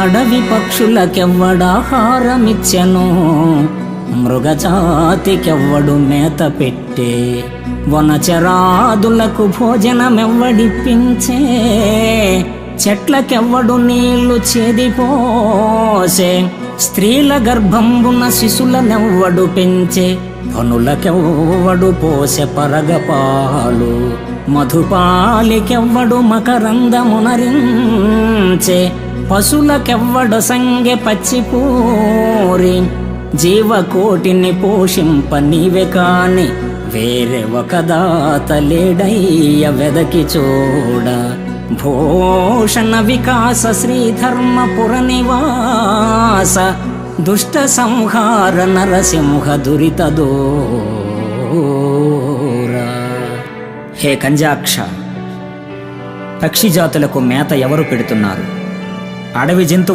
అడవి పక్షులకెవ్వడాహారమిచ్చెను మృగజాతికెవ్వడు మేత పెట్టే? వనచరాదులకు భోజనమెవ్వడిప్పించే? చెట్లకెవ్వడు నీళ్ళు చేదిపోసే? స్త్రీల గర్భంబున శిశులనెవ్వడు పెంచే? పనులకెవ్వడు పోసె పరగపాలు? మధుపాలికెవ్వడు మకరందమునరించే? పశులకెవ్వడు సంగె పచ్చిపూరి జీవకోటిని పోషింప నీవే కాని వేరే ఒక దాత లేడయ్య వెదకి చూడ. భూషణ వికాస శ్రీధర్మపుర నివాస దుష్ట సంహార నరసింహ దురిత హే కంజాక్ష పక్షి జాతులకు మేత ఎవరు పెడుతున్నారు? అడవి జంతువులు